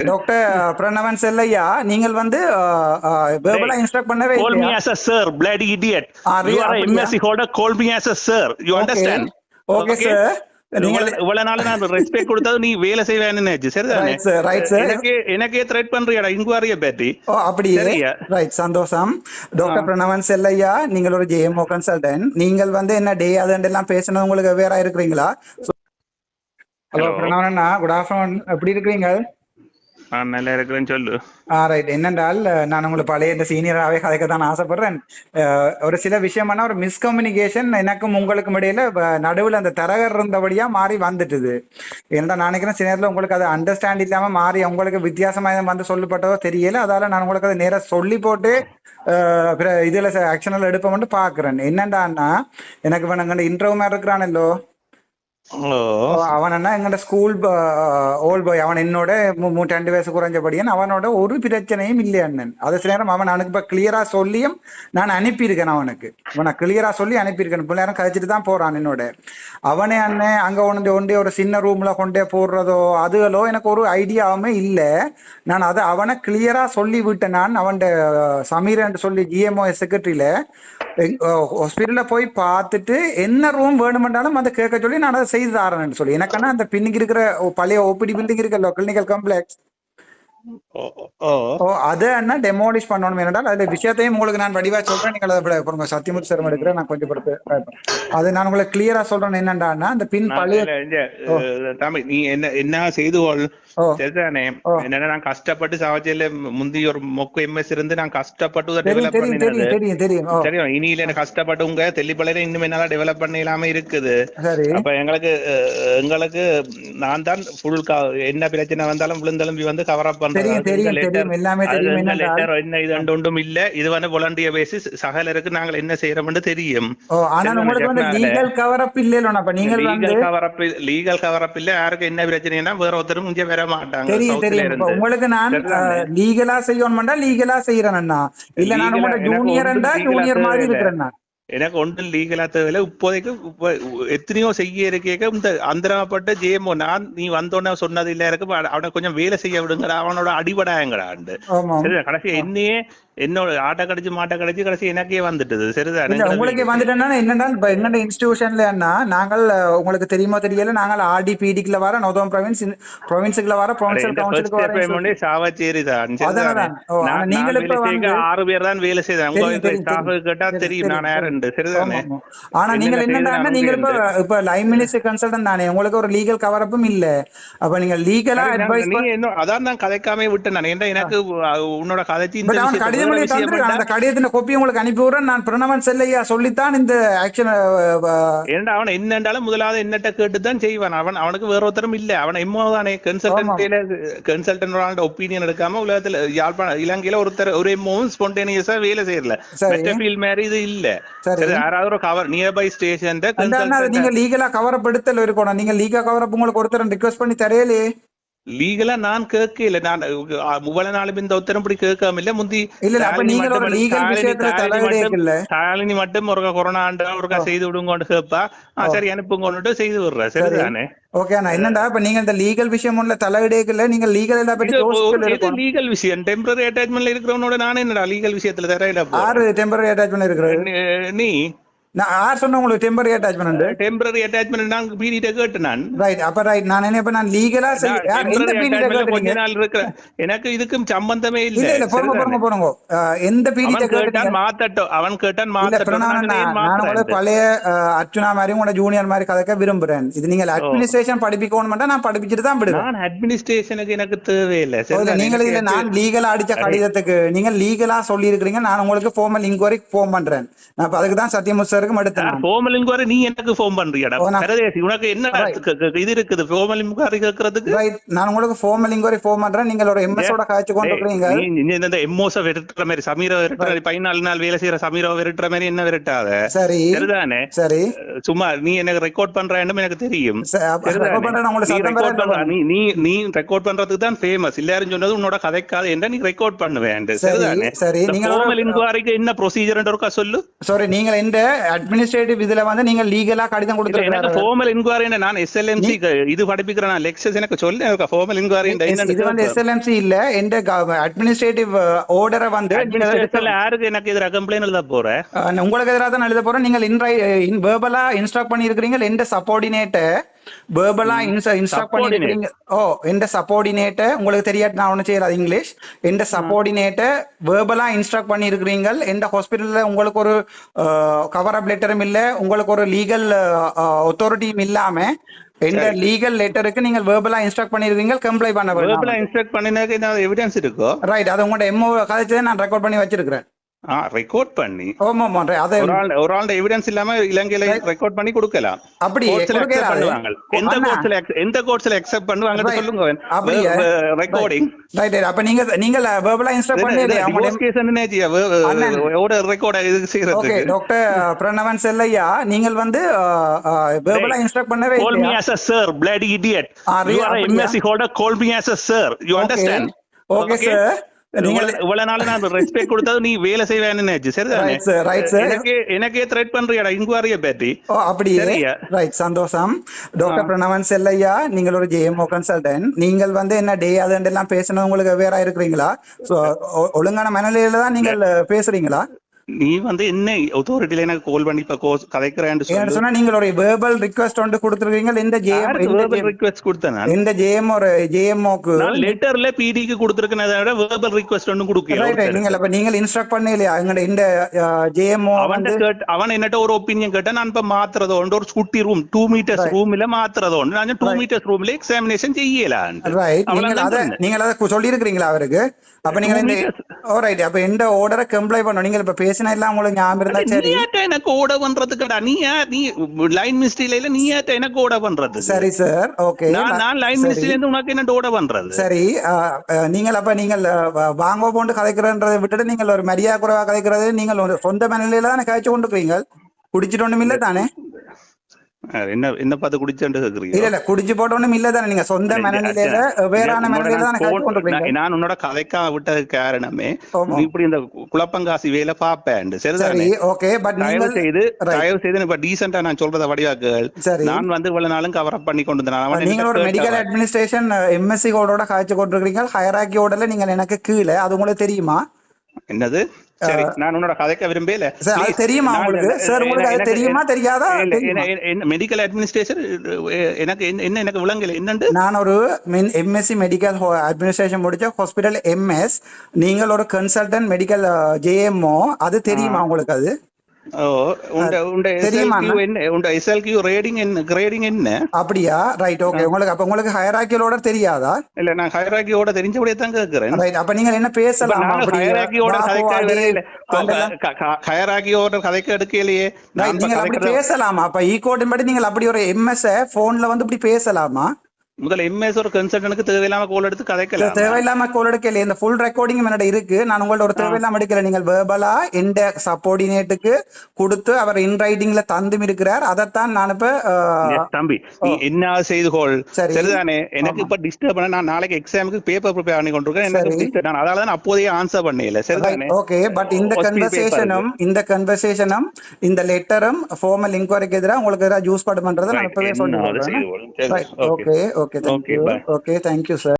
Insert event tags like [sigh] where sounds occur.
Doctor Pranavan Chelliah நீங்கள் வந்து verbally instruct பண்ணவே sir, bloody idiot. Ah, You really? are a அப்படியா? MSc holder, call me as a sir. You understand? Okay Okay? Sir நீங்கள் இவ்வளவு நாள் நான் ரெஸ்பெக்ட் கொடுத்தது நீ வேலை செய்வேன்னு நினைச்சு சரிதானே ரைட் சார் ரைட் சார் எனக்கு எனக்கே த்ரெட் பண்றியாடா இன்குவாரிய பற்றி ஓ அப்படியே? ரைட் சந்தோஷம் டாக்டர் பிரணவன் செல்லையா நீங்கள் ஒரு ஜேஎம்ஓ கன்சல்டன்ட் நீங்கள் வந்து என்ன டே அது எல்லாம் பேசினது உங்களுக்கு வேற இருக்கிறீங்களா ஹலோ. பிரணவன் குட் ஆஃப்டர்நூன் எப்படி இருக்கிறீங்க நான் இருக்கிறேன்னு சொல்லு. ரைட் என்னென்றால் நான் உங்களுக்கு பழைய இந்த சீனியராகவே கதைக்க தான் ஆசைப்படுறேன். ஒரு சில விஷயமான ஒரு மிஸ்கம்யூனிகேஷன் எனக்கும் உங்களுக்கும் இடையில நடுவில் அந்த தரகர் இருந்தபடியா மாறி வந்துட்டுது. ஏன்னா நான் நினைக்கிறேன் சில நேரத்தில் உங்களுக்கு அது அண்டர்ஸ்டாண்ட் இல்லாம மாறி உங்களுக்கு வித்தியாசமாக வந்து சொல்லப்பட்டதோ தெரியல. அதால நான் உங்களுக்கு அதை நேரா சொல்லி போட்டு இதுல ஆக்ஷனில் எடுப்போம்னு பாக்குறேன் என்னண்டான்னா எனக்கு வேணுங்க இன்டர்வியூ மாதிரி இருக்கிறானல்லோ அவன் என்ன எங்கட ஸ்கூல் ஓல்ட் பாய் அவன் என்னோட மு- ரெண்டு வயசு குறைஞ்சபடியன் அவனோட ஒரு பிரச்சனையும் இல்லை அண்ணன். அது சில நேரம் அவன் அனுப்ப கிளியரா சொல்லியும் நான் அனுப்பியிருக்கேன் அவனுக்கு. அவனை கிளியரா சொல்லி அனுப்பியிருக்கேன். இப்ப நேரம் கழிச்சிட்டு தான் போறான் என்னோட. அவனே அண்ணன் அங்க ஒன்று ஒன்றே ஒரு சின்ன ரூம்ல கொண்டே போடுறதோ அதுகளோ எனக்கு ஒரு ஐடியாவுமே இல்ல. நான் அதை அவனை கிளியரா சொல்லி விட்டேன் நான் அவன் சமீர் என்று சொல்லி ஜிஎம்ஓ செக்ரட்டரியில ஹாஸ்பிட்டல்ல போய் பார்த்துட்டு என்ன ரூம் வேணுமென்றாலும் அதை கேட்க சொல்லி நான் அதை செய்து தரேன்னு சொல்லி. எனக்கான அந்த பின்னுக்கு இருக்கிற பழைய ஓபிடி பில்டிங் இருக்கிற கிளினிக்கல் காம்ப்ளெக்ஸ் அதை என்ன டெமோலிஷ் பண்ணணும். என்றால் அதுல விஷயத்தையும் உங்களுக்கு நான் வடிவா சொல்றேன். நீங்கள் அதை பாருங்க சத்தியமுத்து நான் கொஞ்சம் பொறுத்து அது நான் உங்களுக்கு கிளியரா சொல்றேன். என்னண்டான்னா அந்த பின் பழைய நீ என்ன என்ன செய்து கொள். சரிதானே. என்னன்னா நான் கஷ்டப்பட்டு சவச்சேல முந்தி ஒரு மொக்கு எம்எஸ் இருந்து நான் கஷ்டப்பட்டு டெவலப் பண்ணினது. தெரியும் இனியில எனக்கு கஷ்டப்பட்டு உங்க தெல்லிப்பள்ளையில இன்னும் என்னால டெவலப் பண்ண இல்லாம இருக்குது. அப்ப எங்களுக்கு எங்களுக்கு நான் தான் ஃபுல் என்ன பிரச்சனை வந்தாலும் விழுந்தெலும்பி வந்து கவர் அப் பண்றேன் எல்லாமே என்ன இது ஒன்றும் இல்ல. இது வந்து volunteer பேசிஸ் சகலருக்கு நாங்கள் என்ன செய்யறோம்னு தெரியும். லீகல் கவர் அப் அப்ப நீங்கள் legal cover up legal cover up இல்ல. யாருக்கு என்ன பிரச்சனைனா வேற ஒருத்தரும் இங்க வர மாட்டாங்க தெரியும் உங்களுக்கு நான்? லீகலா செய்யணும்டா லீகலா செய்யறேன்னா இல்ல நான் உங்களோட legal-ஆ ஜூனியர் மாதிரி. இருக்கிறேன்னா எனக்கு ஒன்றும் லீகலா தேவையில்ல. இப்போதைக்கு இப்ப எத்தனையோ செய்ய இருக்கேக்க இந்த அந்தரப்பட்ட ஜேமோ நான் நீ வந்தோடனே சொன்னது இல்ல இருக்கு அவ- அவனை கொஞ்சம் வேலை செய்ய விடுங்கடா அவனோட அடிபடாயங்கடாண்டு ஆமா சரிதா கடைசி என்னையே என்னோட ஆட்டை கடிச்சு மாட்டை கடிச்சு கடைசி எனக்கே வந்துட்டது. சரிதானே? உங்களுக்கு வந்துட்டேன்னா என்னன்னா இப்ப எங்கட இன்ஸ்டிடியூஷன்ல என்ன நாங்கள் உங்களுக்கு தெரியுமோ தெரியல நாங்கள் ஆர்டி பிடிக்குள்ள வர நோதம் ப்ரொவின்ஸ் ப்ரொவின்ஸுக்குள்ள வர ப்ரொவின்சியல் கவுன்சிலுக்கு வர சாவச்சேரி தான். நீங்கள் இப்ப ஆறு பேர் தான் வேலை செய்தாங்க உங்க ஸ்டாஃப். கேட்டா தெரியும், நான் யாருண்டு? சரிதானே. ஆனா நீங்கள் என்னன்னா நீங்கள் இப்ப இப்ப லைன் மினிஸ்டர் கன்சல்டன் தானே. உங்களுக்கு ஒரு லீகல் கவர் அப்பும் இல்ல. அப்ப நீங்க லீகலா அட்வைஸ் அதான் நான் கதைக்காம விட்டேன் நான். ஏன்டா எனக்கு உன்னோட கதைச்சு இந்த விஷயம் தந்திருக்கான் அந்த. கடிதத்தின் கொப்பி உங்களுக்கு அனுப்பி விடுறேன். நான் பிரணவன் செல்லையா சொல்லித்தான் இந்த ஆக்ஷன் ஏன்டா அவன் என்னண்டாலும் முதலாவது என்னட்ட கேட்டு தான் செய்வான். அவன் அவனுக்கு வேற ஒருத்தரும் இல்ல. அவன் எம்மோ தானே. கன்சல்டன்ட் ஒப்பீனியன் எடுக்காம உலகத்துல யாழ்ப்பாண இலங்கையில ஒருத்தர் ஒரு எம்மோவும் ஸ்பான்டேனியஸா வேலை செய்யல ஃபீல் மாதிரி இது இல்ல. யாராவது ஒரு கவர் நியர்பை ஸ்டேஷன் நீங்க லீகலா கவர் அப் எடுத்தல இருக்கணும். நீங்க லீகா கவர் அப் உங்களுக்கு ஒருத்தர் ரிக்வெஸ்ட் பண்ணி தரையலே லீகலா நான் கேட்கல நான் முவ்வளவு நாளும் இந்த உத்தரம் இப்படி கேட்காம இல்ல முந்தி ஒரு மட்டும் ஒரு கொரோனா ஆண்டு ஒருக்கா செய்து விடுங்கன்னு கேட்பா ஆ, சரி அனுப்புங்கன்னுட்டு செய்து விடுறேன் சரிதானே? ஓகே அண்ணா என்னடா இப்ப நீங்க இந்த லீகல் விஷயம் உள்ள தலையிடேக்கல நீங்க லீகல் எல்லாம் பத்தி லீகல் விஷயம்? டெம்பரரி அட்டாச்மெண்ட்ல இருக்கிறவனோட நானே என்னடா லீகல் விஷயத்துல தரையில ஆறு டெம்பரரி அட்டாச்மெண்ட் இருக்கிறது? நீ. நான் யார் சொன்ன உங்களுக்கு டெம்பரரி அட்டாச்மெண்ட் டெம்பரரி அட்டாச்மெண்ட் நான் பீடிட்ட கேட்டு நான். ரைட் அப்ப ரைட் நான் என்ன இப்ப நான் லீகலா நான் செய்ய யார் எந்த கொஞ்ச நாள் இருக்கிற எனக்கு இதுக்கும் சம்பந்தமே இல்ல. இல்ல அவன் கேட்டான் மாத்தட்டும். அவன் மாத்தட்டும். நான் பழைய அர்ச்சுனா மாதிரி உங்களோட ஜூனியர் மாதிரி கதைக்க விரும்புறேன். இது நீங்க அட்மினிஸ்ட்ரேஷன் படிப்பிக்கணும்னா நான் படிப்பிச்சுட்டு தான் விடுவேன். நான் அட்மினிஸ்ட்ரேஷனுக்கு எனக்கு தேவையில்லை? நீங்கள் இல்ல எனக்கு நான் லீகலா அடிச்ச கடிதத்துக்கு நீங்க லீகலா சொல்லி இருக்கிறீங்க நான் உங்களுக்கு ஃபார்மல் இன்கொயரிக்கு ஃபோன் பண்றேன். நான் அதுக்கு தான் சத்தியமுத்து எடுத்தேன் நான். formal inquiry நீ எனக்கு ஃபோன் பண்றியாடா. பரதேசி உனக்கு என்ன இது இருக்குது? inquiry கேட்கறதுக்கு ரைட் நான் உங்களுக்கு ஃபார்மல் இன்கொயரி ஃபோன் பண்றேன். நீங்கள் ஒரு எம்எஸ் ஓட காய்ச்சி கொண்டு இருக்கிறீங்க. நீ இந்த எம்மோச விரட்டுற மாதிரி சமீர விரட்டுற மாதிரி பதினாலு நாள் வேலை செய்யற சமீர விரட்டுற மாதிரி என்ன விரட்டாத? சரி. சரிதானே? சரி. சும்மா நீ எனக்கு ரெக்கார்ட் பண்றேன்னு எனக்கு தெரியும் நீ பண்ற- நீ நீ ரெக்கார்ட் பண்றதுக்கு தான் ஃபேமஸ் எல்லாரும் சொன்னது உன்னோட கதைக்காத என்ன நீ ரெக்கார்ட் பண்ணுவேன் சரி, சரிதானே? சரி. நீங்க இன்குவாரிக்கு என்ன ப்ரொசீஜர் ஒருக்கா சொல்லு? சாரி நீங்கள் இந்த அட்மினிஸ்ட்ரேட்டிவ் இதுல வந்து நீங்க லீகலா கடிதம் கொடுத்துருக்காரு ஃபார்மல் இன்கொயரி நான் எஸ்எல்எம்சி இது படிப்பிக்கிறேன். நான் லெக்சர்ஸ் எனக்கு சொல்ல ஃபார்மல் இன்கொயரி இது வந்து எஸ்எல்எம்சி இல்ல எந்த அட்மினிஸ்ட்ரேட்டிவ் ஆர்டரை வந்து நீங்க யாருக்கு எனக்கு எதிராக கம்ப்ளைண்ட் எழுத போறேன் உங்களுக்கு எதிராக தான் எழுத போறோம் நீங்கள் இன்ரை இன் வேர்பலா இன்ஸ்ட்ரக்ட் பண்ணியிருக்கிறீங்க எந்த சப்போர்டினேட்டை வேர்பலா இன்ஸ்ட்ரக்ட் பண்ணியிருக்கிறீங்க ஓ எந்த சப்போர்டினேட்டை உங்களுக்கு தெரியாது நான் ஒன்றும் செய்யறாது இங்கிலீஷ். எந்த சப்போர்டினேட்டை வேர்பலா இன்ஸ்ட்ரக்ட் பண்ணியிருக்கிறீங்க எந்த ஹாஸ்பிட்டல்ல உங்களுக்கு ஒரு கவர் அப் லெட்டரும் இல்ல உங்களுக்கு ஒரு லீகல் அத்தாரிட்டியும் இல்லாம எந்த லீகல் லெட்டருக்கு நீங்கள் வேர்பலா இன்ஸ்ட்ரக்ட் பண்ணியிருக்கீங்க கம்ப்ளை பண்ண வேர்பலா இன்ஸ்ட்ரக்ட் பண்ணினாக்க எவிடன்ஸ் இருக்கோ? ரைட் அது உங்களோட எம்ஓ கதைச்சதை நான் ரெக்கார்ட் பண்ணி வச்சிருக்கிறேன். ரெக்கார்ட் பண்ணி ஆமா ஆமா right. அதை ஒரு ஆள் ஒரு ஆள் எவிடன்ஸ் இல்லாம இலங்கையில ரெக்கார்ட் பண்ணி கொடுக்கலாம் அப்படி பண்ணுவாங்க எந்த அண்ணா. கோர்ட்ஸ்ல எந்த கோர்ட்ஸ்ல அக்செப்ட் பண்ணுவாங்க. சொல்லுங்க அப்படியா? ரெக்கார்டிங் ரைட் ரைட் அப்ப நீங்க நீங்க வேர்பலா இன்ஸ்ட்ரக்ட் பண்ணி டிவோர்ஸ் கேஸ் அண்ணன். ஓட ரெக்கார்ட் இது ஓகே செய்யறதுக்கு டாக்டர் பிரணவன் செல்லையா நீங்கள் வந்து வேர்பலா இன்ஸ்ட்ரக்ட் பண்ணவே sir, bloody idiot. Ah, You really? are a அப்படியா? MSc holder, call me as a sir. You understand? Okay sir இவ்வளவு- நாள் நான் ரெஸ்பெக்ட் [laughs] கொடுத்தது நீ வேலை செய்வேன்னு. எனக்கே எனக்கே த்ரெட் பண்றியாடா இன்குவாரிய ஓ அப்படியே? ரைட் சந்தோஷம். டாக்டர் பிரணவன் செல்லையா? நீங்கள் ஒரு ஜேஎம்ஓ கன்சல்டன்ட் நீங்கள் வந்து என்ன டே அது எல்லாம் பேசினது உங்களுக்கு வேற இருக்கிறீங்களா? சோ ஒழுங்கான மனநிலையில தான் நீங்கள் பேசுறீங்களா? நீ வந்து என்ன அத்தாரிட்டில எனக்கு கால் பண்ணி இப்ப கோ- கதைக்கிறேன்னு சொன்னா நீங்கள் ஒரு வேர்பல் ரிக்வெஸ்ட் ஒன்று கொடுத்துருக்கீங்க. இந்த ஜேஎம் வேர்பல் ரிக்வெஸ்ட் கொடுத்தேன் நான்? இந்த ஜேஎம் ஒரு ஜேஎம்ஓக்கு நான் லெட்டர்ல பிடிக்கு கொடுத்திருக்கேன் விட வேர்பல் ரிக்வெஸ்ட் ஒன்னும் கொடுக்கல நீங்கள் அப்ப நீங்கள் இன்ஸ்ட்ரக்ட் பண்ண இல்லையா எங்கட இந்த ஜேஎம்ஓ அவன் வந்து அவன் என்னட்ட ஒரு ஒப்பீனியன் கேட்டா நான் இப்ப மாத்துறது உண்டு. ஒரு குட்டி ரூம் டூ மீட்டர்ஸ் ரூம்ல மாத்துறது உண்டு. நான் டூ மீட்டர்ஸ் ரூம்ல எக்ஸாமினேஷன் செய்யலாம் ரைட் நீங்கள் அத நீங்கள் அத சொல்லி இருக்கிறீங்களா அவருக்கு? அப்ப நீங்க இந்த ஓ ரைட் அப்ப எந்த ஆர்டரை கம்ப்ளை பண்ணணும்? நீங்கள் இப்ப பேசினா எல்லாம் உங்களுக்கு ஞாபகம் இருந்தா சரி. நீயாட்ட எனக்கு ஓட பண்றதுக்குடா? நீ யா- நீ லைன் மிஸ்டேல நீ யாட்ட எனக்கு ஓட பண்றது? சரி சார் ஓகே நான் லைன் மிஸ்டேல இருந்து உனக்கு என்ன ஓட பண்றது? சரி நீங்கள் அப்ப நீங்கள் வ- வாங்க போண்டு கதைக்கிறன்றதை விட்டுட்டு நீங்கள் ஒரு மரியாதை குறைவா கதைக்கிறது நீங்கள் ஒரு சொந்த மனநிலையில தானே காய்ச்சி கொண்டு போறீங்க குடிச்சிட்டு ஒண்ணும் இல்ல தானே? என்ன என்ன பார்த்து குடிச்சேன்னு கேக்குறீங்க? இல்ல இல்ல குடிச்சு போட்ட ஒண்ணும் இல்ல தானே. நீங்க சொந்த மனநிலையில வேறான மனநிலையில தானே நான் உன்னோட கதைக்கா விட்டதுக்கு காரணமே இப்படி இந்த குழப்பங்காசி வேலை பாப்பேன் சரி சரிதானே ஓகே பட் நீங்கள் செய்து. தயவு செய்து இப்ப டீசெண்டா நான் சொல்றத வடிவாக்குகள் நான் வந்து இவ்வளவு நாளும் கவர் அப் பண்ணி கொண்டு வந்தேன். அவன் நீங்கள் ஒரு எனக்கு மெடிக்கல். அட்மினிஸ்ட்ரேஷன் எம்எஸ்சி கோடோட காய்ச்சி கொண்டிருக்கீங்க ஹயராக்கி ஓடல நீங்கள் எனக்கு கீழே அது உங்களுக்கு தெரியுமா? என்னது? சரி நான் உன்னோட கதைக்க விரும்பல. சார் அது தெரியுமா உங்களுக்கு? சார் உங்களுக்கு அது தெரியுமா தெரியாதா? மெடிக்கல் அட்மினிஸ்ட்ரேஷன் எனக்கு என்ன- என்ன எனக்கு விளங்கல? என்னண்டு? நான் ஒரு எம்எஸ்சி மெடிக்கல் அட்மினிஸ்ட்ரேஷன் முடிச்ச ஹாஸ்பிட்டல் எம்எஸ் நீங்கள் ஒரு கன்சல்டன்ட் மெடிக்கல் ஜேஎம்ஓ அது தெரியுமா உங்களுக்கு அது? அப்படியா ரைட் ஓகே உங்களுக்கு அப்ப உங்களுக்கு ஹயராக்கியோட தெரியாதா இல்ல நான் ஹைராக்கியோட தெரிஞ்சபடியே தான் கேக்குறேன் ரைட் அப்ப நீங்கள் என்ன பேசலாம் ஹைராக்கியோட ஹைராக்கியோட கதைக்க எடுக்கலையே அப்படி பேசலாமா அப்ப ஈ கோட்டின் படி நீங்கள் அப்படி ஒரு எம்எஸ் போன்ல வந்து இப்படி பேசலாமா முதல்ல எம்எஸ் ஒரு கன்சல்டனுக்கு தேவையில்லாம கோல் எடுத்து கதைக்கலாம் தேவையில்லாம கோல் எடுக்கல இந்த ஃபுல் ரெக்கார்டிங் என்னோட இருக்கு. நான் உங்கள்ட்ட ஒரு தேவையில்லாம எடுக்கல. நீங்கள் வேர்பலா இந்த சப்போர்டினேட்டுக்கு கொடுத்து அவர் இன் ரைட்டிங்ல தந்தும் இருக்கிறார். அதைத்தான் நான் இப்ப தம்பி நீ என்ன செய்து சரி. சரிதானே? எனக்கு இப்ப டிஸ்டர்ப் பண்ண நான் நாளைக்கு எக்ஸாமுக்கு பேப்பர் ப்ரிப்பேர் பண்ணி கொண்டிருக்கேன். எனக்கு நான் அதால தான் அப்போதையே ஆன்சர் பண்ணல. சரிதானே? ஓகே பட் இந்த கன்வர்சேஷனும் இந்த கன்வர்சேஷனும் இந்த லெட்டரும் ஃபார்மல் இன்கொயரிக்கு எதிராக உங்களுக்கு எதிராக ஜூஸ் பட் பண்றதை நான் இப்பவே என்ன சொல்லி அதை Okay, thank okay. Bye. Okay, thank you, sir.